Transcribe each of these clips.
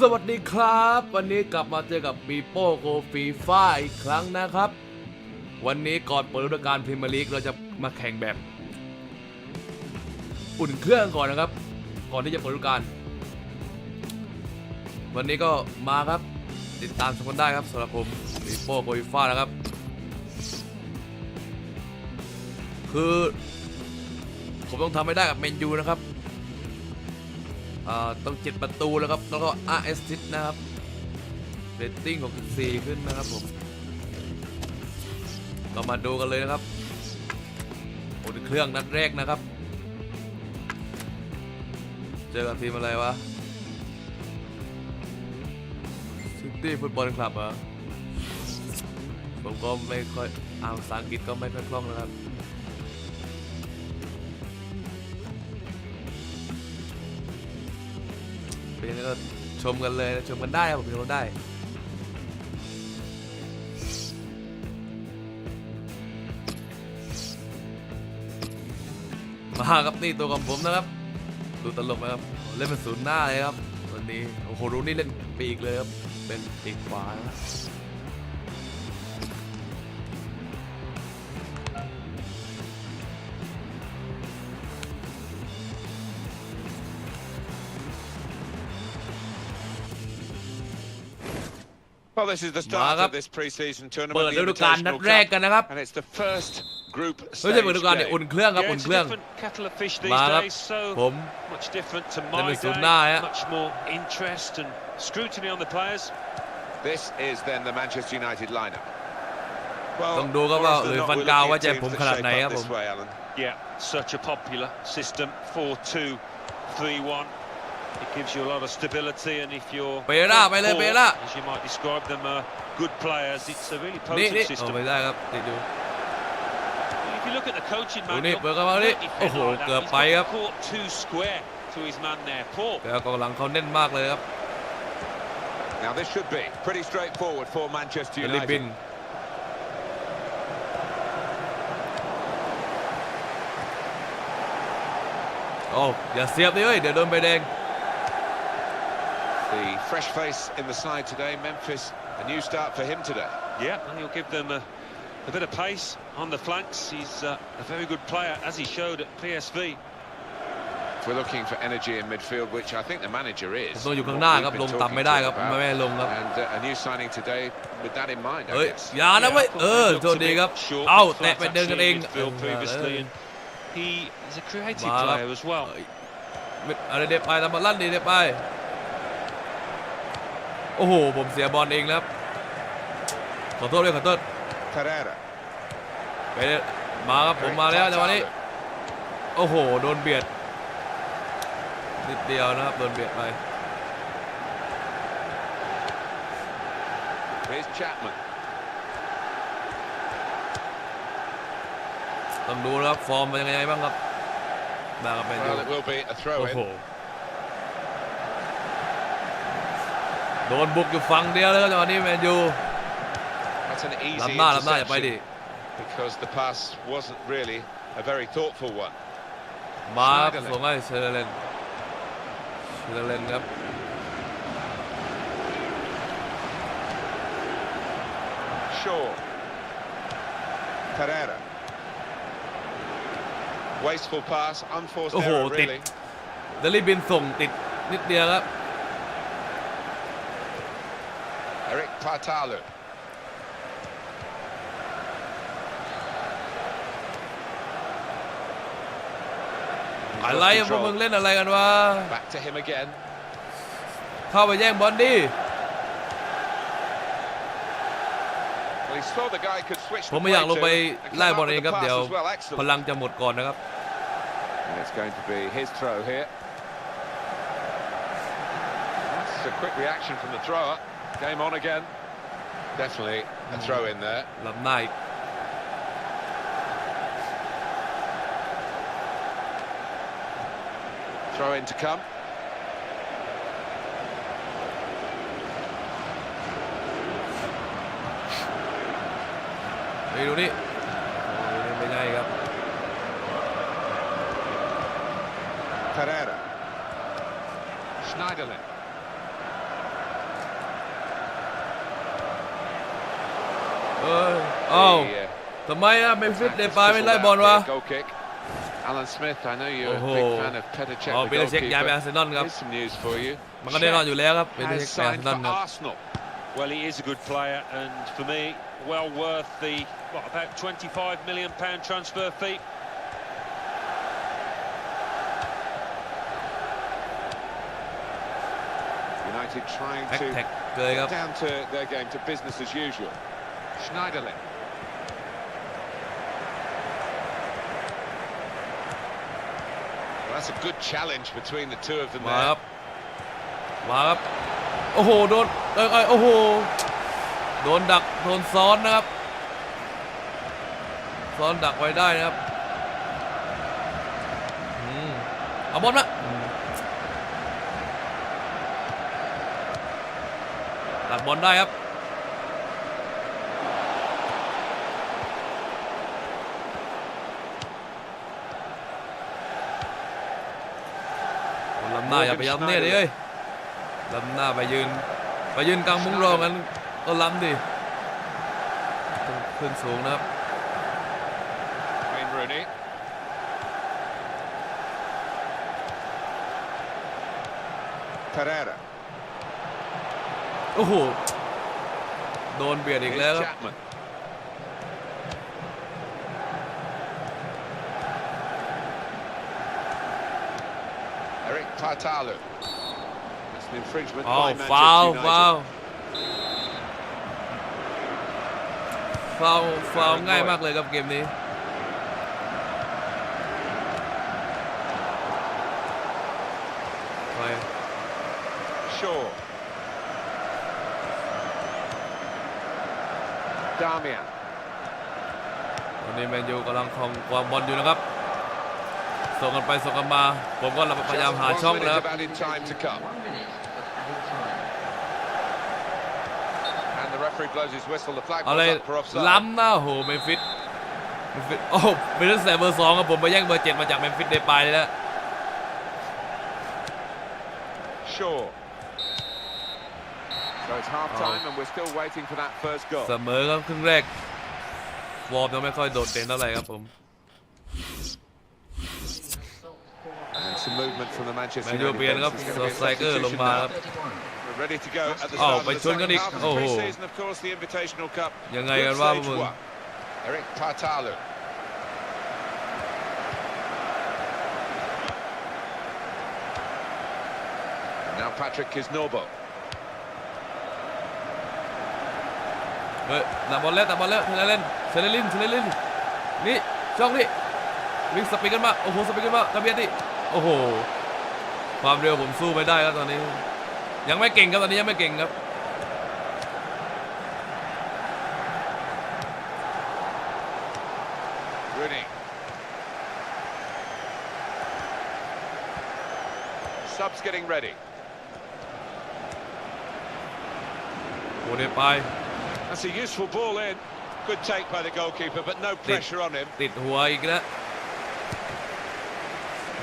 สวัสดีครับ วันนี้กลับมาเจอกับปีโป้โกฟีฟ่าอีกครั้งนะครับ วันนี้ก่อนเปิดฤดูกาลพรีเมียร์ลีกเราจะมาแข่งแบบ อุ่นเครื่องก่อนนะครับ ก่อนที่จะเปิดฤดูกาลวันนี้ก็มาครับ ติดตามชมกันได้ครับสำหรับผมปีโป้โกฟีฟ่านะครับ คือ ผมต้องทำให้ได้กับเมนยูนะครับ ต้องเจ็ดประตูแล้วครับ แล้วก็ RS ทินะครับเรตติ้งของ4ขึ้นนะครับผม ก็มาดูกันเลยนะครับโอ้เครื่องนัดแรกนะครับ เจอกับทีมอะไรวะซิตี้ฟุตบอลคลับเหรอผมก็ไม่ค่อยอ่านภาษาอังกฤษก็ไม่ค่อยคล่องนะครับ เป็นยังไงก็ชมกันเลยนะชมกันได้ครับผมชมกันได้ มาครับนี่ตัวของผมนะครับ ดูตลกไหมครับ เล่นเป็นศูนย์หน้าเลยครับ วันนี้โอ้โหรู้นี่เล่นปีกเลยครับ เป็นปีกขวานะ Well, this is the start Mark up. of this pre-season เปิด tournament, ฤ the ดูกาลนัด Invitational แรก Cup, กันนะครับ and it's the first group ไม่ stage ใช่เปิดฤดูกาลเนี่ย game. อุ่นเครื่องครับ Yeah, อุ่น it's เค a รื่อง different kettle of fish these มาครับ days, so ผม much different to เล่น my เป็นศูนย์ day. หน้าฮะ Much more interest and scrutiny on the players. This is then the Manchester United lineup. Well, ต้องดูครับ more ว่า often ห than รือ not, ฟัน we're กาว looking ว่า at จะ teams ผม that ขนาด shape ไหน up ครับผม this way, Alan. Yeah, such a popular system. 4-2, 3-1. It gives you a lot of stability, and if you're เปร่าไปเลย poor, เปร่า as you might describe them, uh, good players, it's a really นี่ potent นี่โอ้ system. ไม่ได้ครับติดอยู่ If you look at the coaching โอ้ manual, นี่เปิดเข้ามานี่ don't defend โอ้โห like that. เกือบ He's ไปครับ got caught too square to his man there. Poor. แต่กองหลังเขาเน้นมากเลยครับ Now, this should be pretty straightforward for Manchester เดลิบิน United. โอ้อย่าเสียบดิเอ้ย เดี๋ยวโดนใบแดง The fresh face in the side today, Memphis, a new start for him today. Yeah, and he'll give them a, a bit of pace on the flanks. He's uh, a very good player, as he showed at PSV. If we're looking for energy in midfield, which I think the manager ผม is. ต้องอยู่ข้าง what หน้า we've ครับ been ลง talking ต่ำไม่ได้ to ครับ about. ไม่ให้ลงครับ And uh, a new signing today with that in mind, I เฮ้ย guess. อย่านะเว้ย Yeah, เออ looks โทษ a ดี bit ครับ short เอ้า in แตะ front, ไปเดินกันเอง actually, in midfield เออ previously, and he is a creative มาครับ player as well. เอ้ยอะไรเด็ดไปทำมาลั่นดีเด็ดไป โอ้โห ผมเสียบอลเองแล้วครับขอโทษด้วยขอโทษ Pereira. ไปเลยมาครับผมมาแล้วจังหวะนี้ โอ้โห โดนเบียด นิดเดียวนะครับ โดนเบียดไป Here's Chapman. ต้องดูนะครับ ฟอร์มเป็นยังไงบ้างครับ มากับแมนยู Well, it will be a throw โอ้ in. โห โดนบุกอยู่ฝั่งเดียวเลยครับจังหวะนี้แมนยู That's an easy ล้ำหน้าล้ำหน้าอย่าไปดิ interception because the pass wasn't really a very thoughtful one. มาครับ Schneiderlin ส่งให้เชลเลนเชลเลนครับ Shaw. Pereira. Wasteful pass, unforced โอ้โห error ติด really. เดลิบินส่งติดนิดเดียวครับ Eric Partalu. อะไรอะพวกมึงเล่นอะไรกันวะ Back to him again. เข้าไปแย่งบอลดิ Well, he saw the guy could switch ผม the ไม่อยาก play ลงไป to and ไล่ come บอ up ลเอง with ครับ the pass เดี๋ยว as well. พ Excellent. ลังจะหมดก่อนนะครับ And it's going to be his throw here. That's a quick reaction from the thrower. Game on again. Definitely a throw in there. Love night. Throw in to come. đi luôn Pereira fizzled ไล่ out บอล for วะ a goal kick. Alan Smith, I know you're a Oh. big fan of Petr Cech, อ๋อ the เปเชกย้ายไปอา goalkeeper. ร์เซนอลครับ Here's some news for you. มันก็แน่นอนอยู่แล้วครับ เป็น Has เชกไปอาร์เซ signed นอล for ครับ Arsenal. Well, he is a good player, and for me, well worth the what about 25 million pound transfer fee. United trying แท็ก to แท็กเลยครับ down to their game to business as usual. Schneiderlin. Well, that's a good challenge between the two of them มาค there. รับ มาครับ โอ้โห โดนเอ้ยเอ้ยโอ้โห โดนดัก โดนซ้อนนะครับ ซ้อนดักไว้ได้นะครับอืมเอาบอลมาอืมดักบอลได้ครับ หน้าอย่าไปย้ำเนี่ยดิเอ้ยลำหน้าไปยืน ไปยืนกลางมุ้งรองั้นก็ล้ำดิต้องขึ้นสูงนะครับ Wayne Rooney. Pereira. โอ้โหโดนเบียดอีก Here's แล้วครับ Chapman. Eric Tartalu. That's an infringement อ้าว by ฟาว Manchester ฟาว United. ฟาวฟาวง่ายมากเลยครับเกมนี้ไป Shaw. Damian. ตอนนี้แมนยูกำลังครองความบอลอยู่นะครับ ส่งกันไปส่งกันมา ผมก็พยายาม Just หา one ช่อง minute แล้วครับ of added time to come. And the referee blows his whistle. The flag อะไร goes up for offside. ล้ำหน้าโหเมนฟิสเมนฟิสโอ้โหเป็นตั้งแต่เบอร์สองครับผมไปแย่งเบอร์เจ็ดมาจากเมนฟิสเดปายเลยนะ Shaw. So it's half time and we're still waiting for that first goal. เสมอครับครึ่งแรกวอร์มยังไม่ค่อยโดดเด่นเท่าไหร่ครับผม movement from the แม Manchester นยู United เปลี่ยนครับ bench. There's โซ gonna be a สไตรเกอร์ลง substitution มา now. ครับ We're ready to go at the Oh, start ofไป the ชนกัน second อีก half of โอ้โห pre-season, of course, the Invitational Cup. ยังไง Group กันว่าพวก stage มึง one. Eric Tartalu. Now Patrick Kisnorbo. เฮ้ยตัดบอลแล้วตัดบอลแล้วเทเลเล่นเทเลลินเทเลลินนี่ช่องนี่วิ่งสปีดกันมาโอ้โหสปีดกันมากระเบียดดิ โอ้โห ความเร็วผมสู้ไม่ได้ครับตอนนี้ ยังไม่เก่งครับตอนนี้ยังไม่เก่งครับ Rooney. Subs getting ready. โอ้เดไป That's a useful ball in. Good take by the goalkeeper, but no pressure on him. ติดหัวอีกแล้ว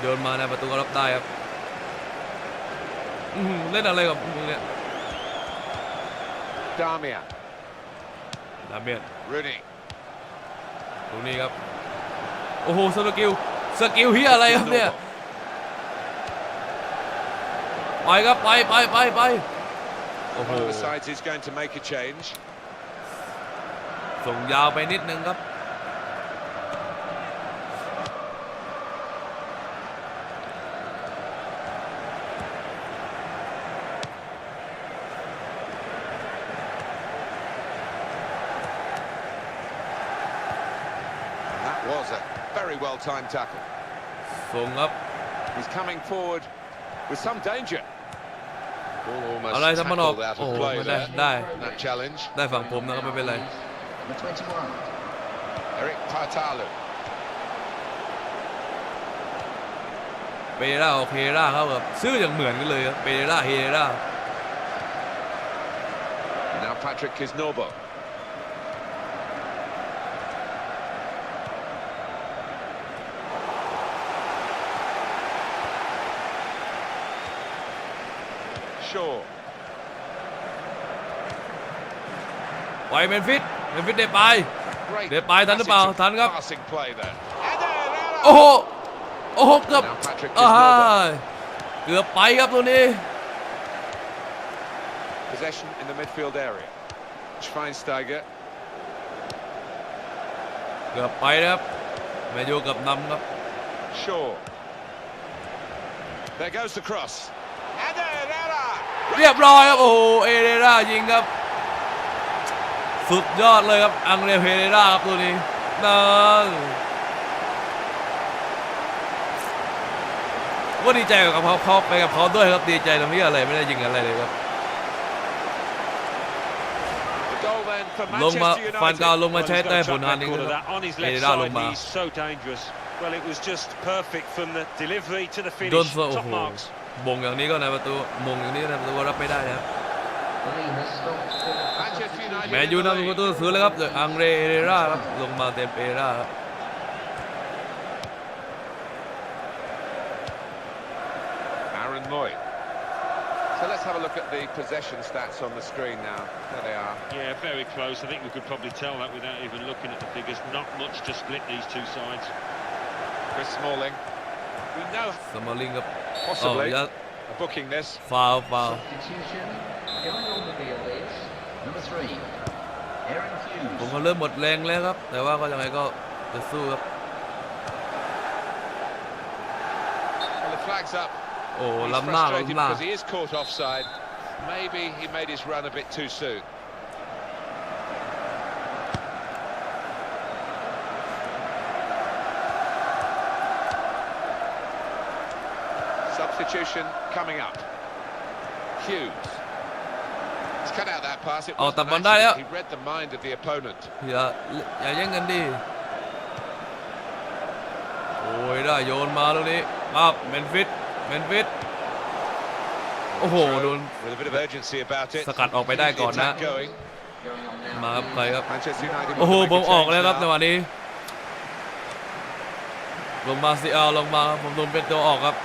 โยนมาในประตูก็รับได้ครับอื้อหือเล่นอะไรกับมึงเนี่ย Damian. ดาเมียน Rooney. ตรงนี้ครับ โอ้โหสกิลสกิลเฮียอะไรครับเนี่ย ไปครับ ไปไปไปไปโอ้โห One of the sides is going to make a change. ส่งยาวไปนิดนึงครับ was a very well timed tackle. ส่งครับ He's coming forward with some danger. Ball almost อะไรทำมันออก tackled out โอ้ of โห play ไม่ได้ there. ได้ That challenge. ได้ฝั่งผมนะครับไม่เป็นไร Number 21. Eric Tartalu. เปเร่ากับเพเร่าเขาแบบชื่ออย่างเหมือนกันเลยครับเปเร่าเฮเร่า Now Patrick Kisnorbo. Shaw. ไปเมนฟิต เมนฟิสเดไป Great เดี๋ยวไปทันหรือเปล่า passage of ทันครับ Passing play there. And there, โอ้โห โอ้โห เกือบ Now Patrick อ้า Kisnorbo. เกือบไปครับตัวนี้ Possession in the midfield area. Schweinsteiger. เกือบไปนะครับแมนยูเกือบนำครับ Shaw. There goes the cross. And Herrera. เรียบร้อยครับ โอ้โหเอเรรายิงครับ สุดยอดเลยครับ อังเรเพเรราครับตัวนี้นั่นว่าดีใจกับเขาเขาไปกับเขาด้วยครับดีใจตรงนี้อะไรไม่ได้ยิงอะไรเลยครับ The goal then for ลงมา Manchester ฟัน United. กาวลงมา Well, ใช้ he's got แต้ a มผล track งานนี้ record ค of รับ that on his เอ left เรราลง side. มา He's so dangerous. Well, it was just perfect from the delivery to the โดน finish. โอ้ Top โห marks. มงอย่างนี้ก็ในประตูมงอย่างนี้ก็ในประตูก็รับไม่ได้นะครับ The lead has stopped for Manchester United แมนยูนำประตูซื้อแล้วครับจากอังเรเอเรราครับลงมาเต็มเอเรราครับ Aaron Moy. So let's have a look at the possession stats on the screen now. There they are. Yeah, very close. I think we could probably tell that without even looking at the figures. Not much to split these two sides. Chris Smalling. We know สม อลลิงครับอ๋อ possibly ยัด are booking this. ฟาวฟาว substitution. Going on the field is number three, Aaron ผม Hughes. ก็เริ่มหมดแรงแล้วครับ แต่ว่าก็ยังไงก็จะสู้ครับ Well, the flag's up. โอ้ He's ล้ำหน้า frustrated ล้ำหน้า because he is caught offside. Maybe he made his run a bit too soon. Coming up. Hughes. He's cut out that pass. It เอา wasn't ตัด an บอลได้แล้ว accident. He read the mind of the opponent. อย่าอย่าแย่งกันดิ โอ้ยได้โยนมาตรงนี้ปั๊บเมนฟิตเมนฟิตโอ้โหโดน With a bit of urgency about it. สกัดออกไปได้ก่อนนะ Keeps the attack going. Going on now. มาครับใครครับ Manchester United โอ้โห want to ผม make a ออก change แล้วครับ now. ในวันนี้ ลงมาซีเอาลงมา ผมโดนเป็นตัวออกครับ